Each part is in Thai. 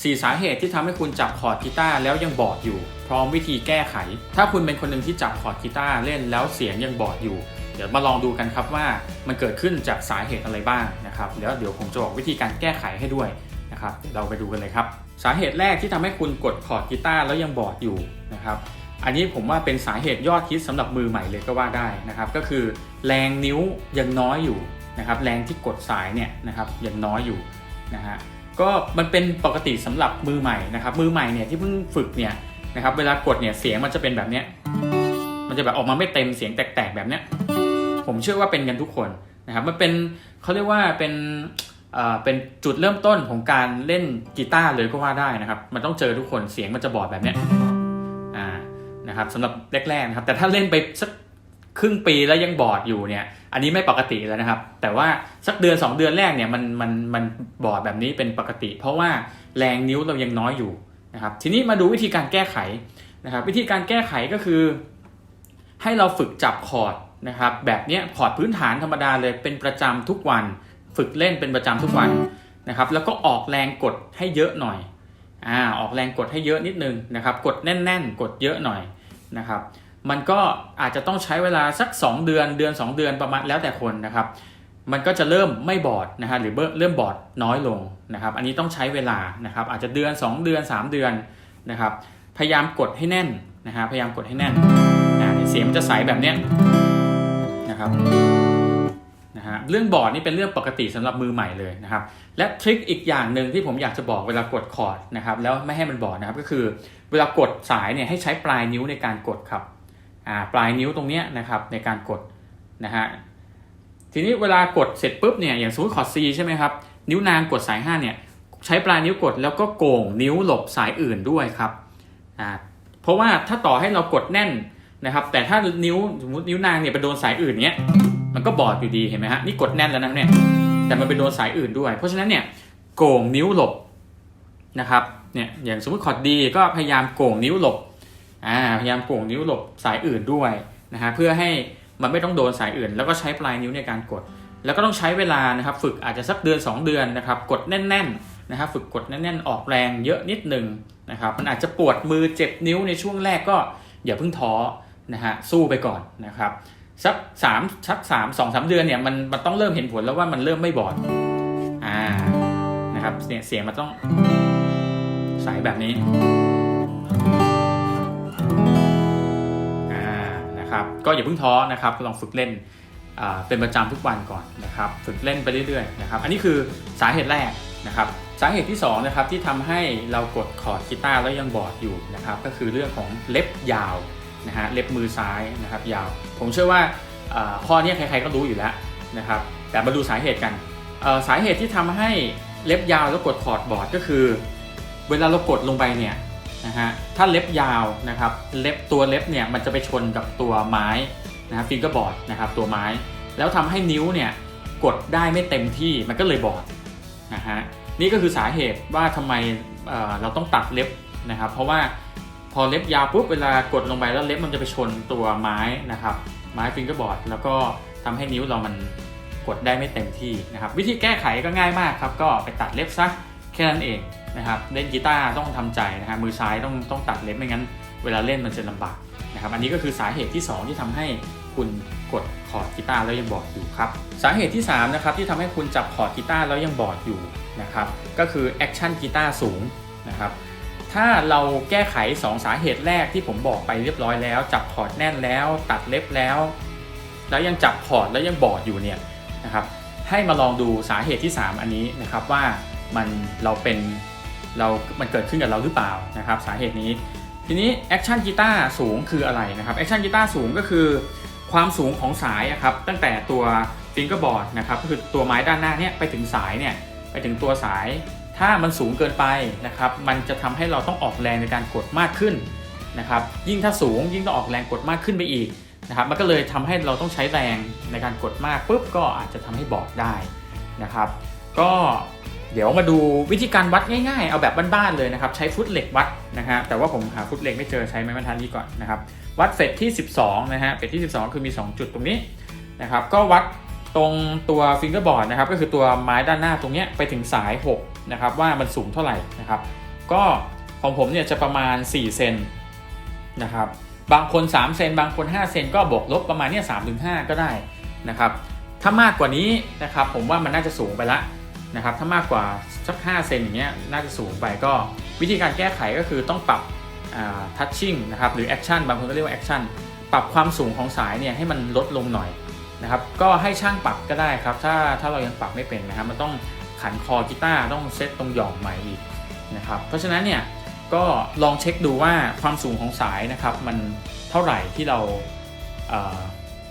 4 สาเหตุที่ทำให้คุณจับคอร์ดกีตาร์แล้วยังบอดอยู่ พร้อมวิธีแก้ไข ถ้าคุณเป็นคนหนึ่งที่จับคอร์ดกีตาร์เล่นแล้วเสียงยังบอดอยู่ เดี๋ยวมาลองดูกันครับว่ามันเกิดขึ้นจากสาเหตุอะไรบ้างนะครับแล้วเดี๋ยวผมจะบอกวิธีการแก้ไขให้ด้วยนะครับเดี๋ยวเราไปดูกันเลยครับ สาเหตุแรกที่ทำให้คุณกดคอร์ดกีตาร์แล้วยังบอดอยู่นะครับอันนี้ผมว่าเป็นสาเหตุยอดฮิตสำหรับมือใหม่เลยก็ว่าได้นะครับก็คือแรงนิ้วยังน้อยอยู่นะครับแรงที่กดสายเนี่ยนะครับยังน้อยอยู่นะฮะ ก็มันเป็นปกติสำหรับมือใหม่นะครับ มือใหม่เนี่ยที่เพิ่งฝึกเนี่ยนะครับเวลากดเนี่ยเสียงมันจะเป็นแบบเนี้ยมันจะแบบออกมาไม่เต็มเสียงแตกๆแบบเนี้ยผมเชื่อว่าเป็นกันทุกคนนะครับมันเป็นเขาเรียกว่าเป็นเอ่อเป็นจุดเริ่มต้นของการเล่นกีตาร์เลยก็ว่าได้นะครับ มันต้องเจอทุกคนเสียงมันจะบอดแบบเนี้ยอ่านะครับสำหรับแรกๆนะครับแต่ถ้าเล่นไปสัก ครึ่งปีแล้วยังบอดอยู่เนี่ย อันนี้ไม่ปกติแล้วนะครับ แต่ว่าสักเดือน 2 เดือนแรกเนี่ยมันมันมันบอดแบบนี้เป็นปกติ เพราะว่าแรงนิ้วเรายังน้อยอยู่นะครับ ทีนี้มาดูวิธีการแก้ไขนะครับ วิธีการแก้ไขก็คือ ให้เราฝึกจับคอร์ดนะครับ แบบเนี้ยคอร์ดพื้นฐานธรรมดาเลยเป็นประจำทุกวัน ฝึกเล่นเป็นประจำทุกวันนะครับ แล้วก็ออกแรงกดให้เยอะหน่อยอ่าออกแรงกดให้เยอะนิดนึงนะครับ กดแน่น ๆ กดเยอะหน่อยนะครับ มันก็อาจจะต้องใช้เวลาสัก 2 เดือนเดือน 2 เดือนประมาณแล้วแต่คนนะครับ มันก็จะเริ่มไม่บอดนะฮะหรือเริ่มบอดน้อยลงนะครับ อันนี้ต้องใช้เวลานะครับ อาจจะเดือน 2 เดือน 3 เดือนนะครับ พยายามกดให้แน่นนะฮะพยายามกดให้แน่นอ่าเสียงมันจะใสแบบเนี้ยนะครับนะฮะเรื่องบอร์ดนี่เป็นเรื่องปกติสำหรับมือใหม่เลยนะครับ และทริคอีกอย่างหนึ่งที่ผมอยากจะบอกเวลากดคอร์ดนะครับแล้วไม่ให้มันบอดนะครับก็คือเวลากดสายเนี่ยให้ใช้ปลายนิ้วในการกดครับ ปลายนิ้วตรงนี้นะครับในการกดนะฮะทีนี้เวลากดเสร็จปุ๊บเนี่ยอย่างสมมติคอร์ด C ใช่ไหมครับนิ้วนางกดสาย5เนี่ยใช้ปลายนิ้วกดแล้วก็โก่งนิ้วหลบสายอื่นด้วยครับอ่าเพราะว่าถ้าต่อให้เรากดแน่นนะครับ แต่ถ้านิ้วสมมตินิ้วนางเนี่ยไปโดนสายอื่นเนี้ยมันก็บอดอยู่ดีเห็นไหมฮะนี่กดแน่นแล้วนะเนี่ยแต่มันไปโดนสายอื่นด้วย เพราะฉะนั้นเนี่ยโก่งนิ้วหลบนะครับเนี่ยอย่างสมมติคอร์ดดีก็พยายามโก่งนิ้วหลบ อ่าพยายามโก่งนิ้วหลบสายอื่นด้วยนะฮะเพื่อให้มันไม่ต้องโดนสายอื่น แล้วก็ใช้ปลายนิ้วในการกด แล้วก็ต้องใช้เวลานะครับฝึกอาจจะสักเดือน 2 เดือนนะครับกดแน่นๆนะครับฝึกกดแน่นๆออกแรงเยอะนิดหนึ่งนะครับมันอาจจะปวดมือเจ็บนิ้วในช่วงแรกก็อย่าเพิ่งท้อนะฮะสู้ไปก่อนนะครับสักสามสักสามสองสามเดือนเนี่ยมันมันต้องเริ่มเห็นผลแล้วว่ามันเริ่มไม่บอดอ่านะครับเสียงเสียงมันต้องใสแบบนี้ นะครับก็อย่าเพิ่งท้อนะครับลองฝึกเล่นเป็นประจำทุกวันก่อนนะครับฝึกเล่นไปเรื่อยๆนะครับอันนี้คือสาเหตุแรกนะครับสาเหตุที่2นะครับที่ทำให้เรากดคอร์ดกีตาร์แล้วยังบอดอยู่นะครับก็คือเรื่องของเล็บยาวนะฮะเล็บมือซ้ายนะครับยาว ผมเชื่อว่าอ่าข้อนี้ใครๆก็รู้อยู่แล้วนะครับแต่มาดูสาเหตุกันสาเหตุที่ทำให้เล็บยาวแล้วกดคอร์ดบอดก็คือ เวลาเรากดลงไปเนี่ย นะฮะถ้าเล็บยาวนะครับเล็บตัวเล็บเนี่ยมันจะไปชนกับตัวไม้นะฮะฟิงเกอร์บอร์ดนะครับตัวไม้ แล้วทำให้นิ้วเนี่ยกดได้ไม่เต็มที่มันก็เลยบอดนะฮะนี่ก็คือสาเหตุว่าทำไมเเราต้องตัดเล็บนะครับ เพราะว่าพอเล็บยาวปุ๊บเวลากดลงไปแล้วเล็บมันจะไปชนตัวไม้นะครับไม้ฟิงเกอร์บอร์ดแล้วก็ทำให้นิ้วเรามันกดได้ไม่เต็มที่นะครับ วิธีแก้ไขก็ง่ายมากครับ ก็ไปตัดเล็บซะ ค่นั้นเองนะครับเล่นกีตาร์ต้องทำใจนะฮะมือซ้ายต้องต้องตัดเล็บไม่งั้น เวลาเล่นมันจะลำบากนะครับอันนี้ก็คือสาเหตุที่ 2 ที่ทำให้คุณกดคอร์ดกีตาร์แล้วยังบอดอยู่ครับสาเหตุที่3นะครับที่ทำให้คุณจับคอร์ดกีตาร์แล้วยังบอดอยู่นะครับก็คือแอคชั่นกีตาร์สูงนะครับถ้าเราแก้ไข 2 สาเหตุแรกที่ผมบอกไปเรียบร้อยแล้ว จับคอร์ดแน่นแล้ว ตัดเล็บแล้ว แล้วยังจับคอร์ดแล้วยังบอดอยู่เนี่ยนะครับให้มาลองดูสาเหตุที่ 3 อันนี้นะครับว่า มันเราเป็นเรา มันเกิดขึ้นกับเราหรือเปล่านะครับ สาเหตุนี้ ทีนี้แอคชั่นกีตาร์สูงคืออะไรนะครับแอคชั่นกีตาร์สูงก็คือ ความสูงของสายครับตั้งแต่ตัวฟิงเกอร์บอร์ดนะครับก็คือตัวไม้ด้านหน้าเนี่ยไปถึงสายเนี่ยไปถึงตัวสาย ถ้ามันสูงเกินไปนะครับมันจะทำให้เราต้องออกแรงในการกดมากขึ้นนะครับยิ่งถ้าสูงยิ่งต้องออกแรงกดมากขึ้นไปอีกนะครับมันก็เลยทำให้เราต้องใช้แรงในการกดมากปุ๊บก็อาจจะทำให้บอดได้นะครับ ก็ เดี๋ยวมาดูวิธีการวัดง่ายๆ เอาแบบบ้านๆเลยนะครับ ใช้ฟุตเหล็กวัดนะฮะแต่ว่าผมหาฟุตเหล็กไม่เจอใช้ไม้บรรทัดนี้ก่อนนะครับ วัดเฟสที่ 12 นะฮะเฟสที่ 12 คือมี 2 จุดตรงนี้นะครับก็วัดตรงตัวฟิงเกอร์บอร์ดนะครับก็คือตัวไม้ด้านหน้าตรงเนี้ยไปถึงสาย 6 นะครับ ว่ามันสูงเท่าไหร่นะครับ ก็ของผมเนี่ยจะประมาณ 4 เซนนะครับบางคน 3 เซนบางคน 5 เซนก็บวกลบประมาณเนี่ยสถึงหก็ได้นะครับถ้ามากกว่านี้นะครับผมว่ามันน่าจะสูงไปละ นะครับถ้ามากกว่าสัก5เซนอย่างเงี้ยน่าจะสูงไปก็วิธีการแก้ไขก็คือต้องปรับทัชชิ่งนะครับหรือแอคชั่นบางคนก็เรียกว่าแอคชั่นปรับความสูงของสายเนี่ยให้มันลดลงหน่อยนะครับก็ให้ช่างปรับก็ได้ครับ ถ้าถ้าเรายังปรับไม่เป็นนะครับมันต้องขันคอกีตาร์ต้องเซตตรงหย่อมใหม่อีกนะครับเพราะฉะนั้นเนี่ยก็ลองเช็คดูว่าความสูงของสายนะครับมันเท่าไหร่ที่เรา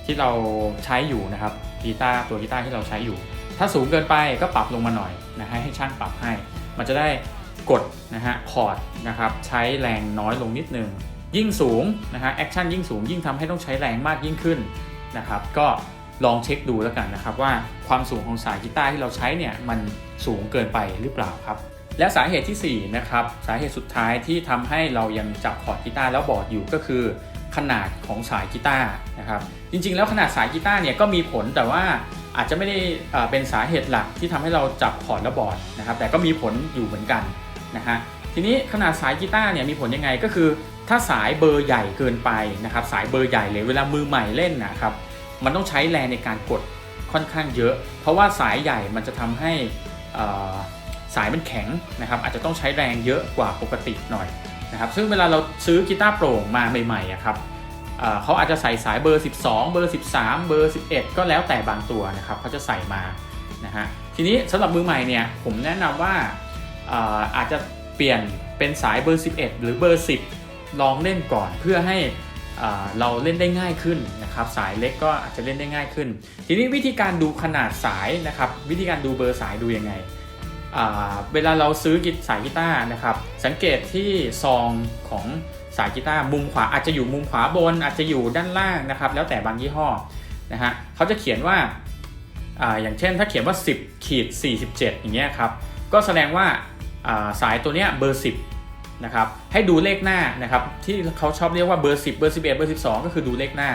ที่เราใช้อยู่นะครับกีตาร์ตัวกีตาร์ที่เราใช้อยู่ ถ้าสูงเกินไปก็ปรับลงมาหน่อยนะฮะให้ช่างปรับให้ มันจะได้กดนะฮะคอร์ดนะครับใช้แรงน้อยลงนิดนึง ยิ่งสูงนะฮะแอคชั่นยิ่งสูงยิ่งทำให้ต้องใช้แรงมากยิ่งขึ้นนะครับก็ลองเช็คดูแล้วกันนะครับว่าความสูงของสายกีตาร์ที่เราใช้เนี่ยมันสูงเกินไปหรือเปล่าครับ และสาเหตุที่4นะครับสาเหตุสุดท้ายที่ทำให้เรายังจับคอร์ดกีตาร์แล้วบอดอยู่ก็คือขนาดของสายกีตาร์นะครับจริงๆ แล้วขนาดสายกีตาร์เนี่ยก็มีผลแต่ว่า อาจจะไม่ได้เป็นสาเหตุหลักที่ทำให้เราจับคอร์ดแล้วบอดนะครับ แต่ก็มีผลอยู่เหมือนกันนะฮะทีนี้ขนาดสายกีตาร์เนี่ยมีผลยังไงก็คือ ถ้าสายเบอร์ใหญ่เกินไปนะครับ สายเบอร์ใหญ่เลยเวลามือใหม่เล่นนะครับ มันต้องใช้แรงในการกดค่อนข้างเยอะ เพราะว่าสายใหญ่มันจะทำให้สายมันแข็งนะครับ อาจจะต้องใช้แรงเยอะกว่าปกติหน่อยนะครับ ซึ่งเวลาเราซื้อกีตาร์โปร่งมาใหม่ๆครับ เขาอาจจะใส่สายเบอร์ 12 เบอร์ 13 เบอร์ 11 ก็แล้วแต่บางตัวนะครับเขาจะใส่มานะฮะทีนี้สำหรับมือใหม่เนี่ยผมแนะนำว่าอาจจะเปลี่ยนเป็นสายเบอร์ 11 หรือเบอร์ 10 ลองเล่นก่อนเพื่อให้เราเล่นได้ง่ายขึ้นนะครับสายเล็กก็อาจจะเล่นได้ง่ายขึ้น ทีนี้วิธีการดูขนาดสายนะครับวิธีการดูเบอร์สายดูยังไงเวลาเราซื้อกิสายกีตาร์นะครับสังเกตที่ซองของ สายกีตาร์มุมขวาอาจจะอยู่มุมขวาบน อาจจะอยู่ด้านล่างนะครับ แล้วแต่บางยี่ห้อนะฮะเขาจะเขียนว่าออย่างเช่นถ้าเขียนว่า 10ขีด47 อย่างเงี้ยครับก็แสดงว่าสายตัวเนี้ยเบอร์ 10นะครับให้ดูเลขหน้านะครับที่เขาชอบเรียกว่าเบอร์ 10 เบอร์ 11 เบอร์ 12 ก็คือดูเลขหน้า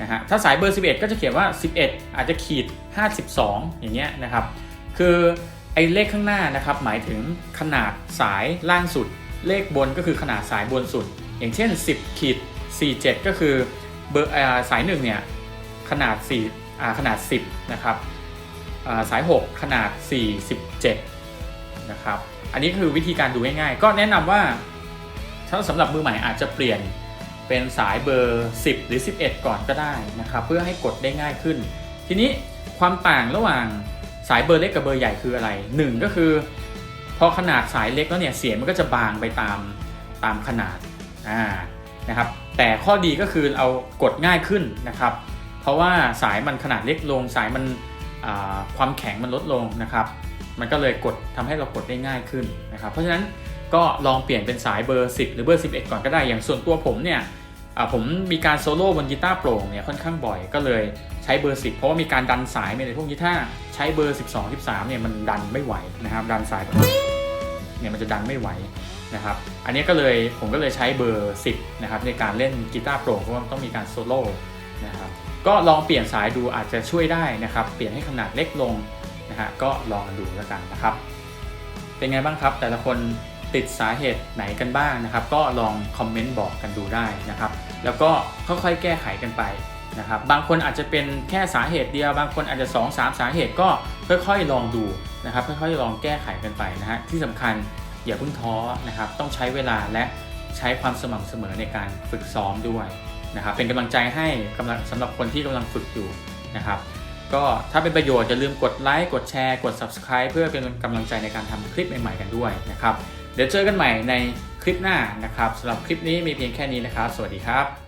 นะฮะถ้าสายเบอร์ 11 ก็จะเขียนว่า 11 อาจจะขีด 52 อย่างเงี้ยนะครับคือไอ้เลขข้างหน้านะครับหมายถึงขนาดสายล่างสุด เลขบนก็คือขนาดสายบนสุด อย่างเช่น 10ขีด47 ก็คือเบอร์สาย1เนี่ยขนาด4ขนาด 10 นะครับสาย 6 ขนาด 47 นะครับ อันนี้คือวิธีการดูง่ายๆ ก็แนะนำว่าถ้าสำหรับมือใหม่อาจจะเปลี่ยนเป็นสายเบอร์ 10 หรือ 11 ก่อนก็ได้นะครับ เพื่อให้กดได้ง่ายขึ้น ทีนี้ความต่างระหว่างสายเบอร์เล็กกับเบอร์ใหญ่คืออะไร 1 ก็คือ พอขนาดสายเล็กแล้วเนี่ยเสียงมันก็จะบางไปตามตามขนาด อ่านะครับแต่ข้อดีก็คือเอากดง่ายขึ้นนะครับ เพราะว่าสายมันขนาดเล็กลง สายมันความแข็งมันลดลงนะครับ มันก็เลยกดทำให้เรากดได้ง่ายขึ้นนะครับ เพราะฉะนั้นก็ลองเปลี่ยนเป็นสายเบอร์ 10 หรือเบอร์ 11 ก่อนก็ได้ อย่างส่วนตัวผมเนี่ยผมมีการโซโล่บนกีตาร์โปร่งเนี่ยค่อนข้างบ่อยก็เลยใช้เบอร์ 10 เพราะว่ามีการดันสายในพวกกีตาร์ใช้เบอร์ 12 13เนี่ยมันดันไม่ไหวนะครับดันสายเนี่ยมันจะดันไม่ไหว นะครับอันนี้ก็เลยผมก็เลยใช้เบอร์ 10นะครับในการเล่นกีตาร์โปร่งเพราะว่าต้องมีการโซโล่นะครับก็ลองเปลี่ยนสายดูอาจจะช่วยได้นะครับเปลี่ยนให้ขนาดเล็กลงนะฮะก็ลองดูแล้วกันนะครับ เป็นไงบ้างครับ แต่ละคนติดสาเหตุไหนกันบ้างนะครับ ก็ลองคอมเมนต์บอกกันดูได้นะครับ แล้วก็ค่อยๆแก้ไขกันไปนะครับ บางคนอาจจะเป็นแค่สาเหตุเดียว บางคนอาจจะ2มสาเหตุก็ค่อยๆลองดูนะครับ ค่อยๆลองแก้ไขกันไปนะฮะที่สำคัญ อย่าเพิ่งท้อนะครับ ต้องใช้เวลาและใช้ความสม่ำเสมอในการฝึกซ้อมด้วยนะครับเป็นกำลังใจให้กำลังสำหรับคนที่กำลังฝึกอยู่นะครับ ก็ถ้าเป็นประโยชน์อย่าลืมกดไลค์กดแชร์กด Subscribe เพื่อเป็นกำลังใจในการทำคลิปใหม่ๆกันด้วยนะครับ เดี๋ยวเจอกันใหม่ในคลิปหน้านะครับสำหรับคลิปนี้มีเพียงแค่นี้นะครับ สวัสดีครับ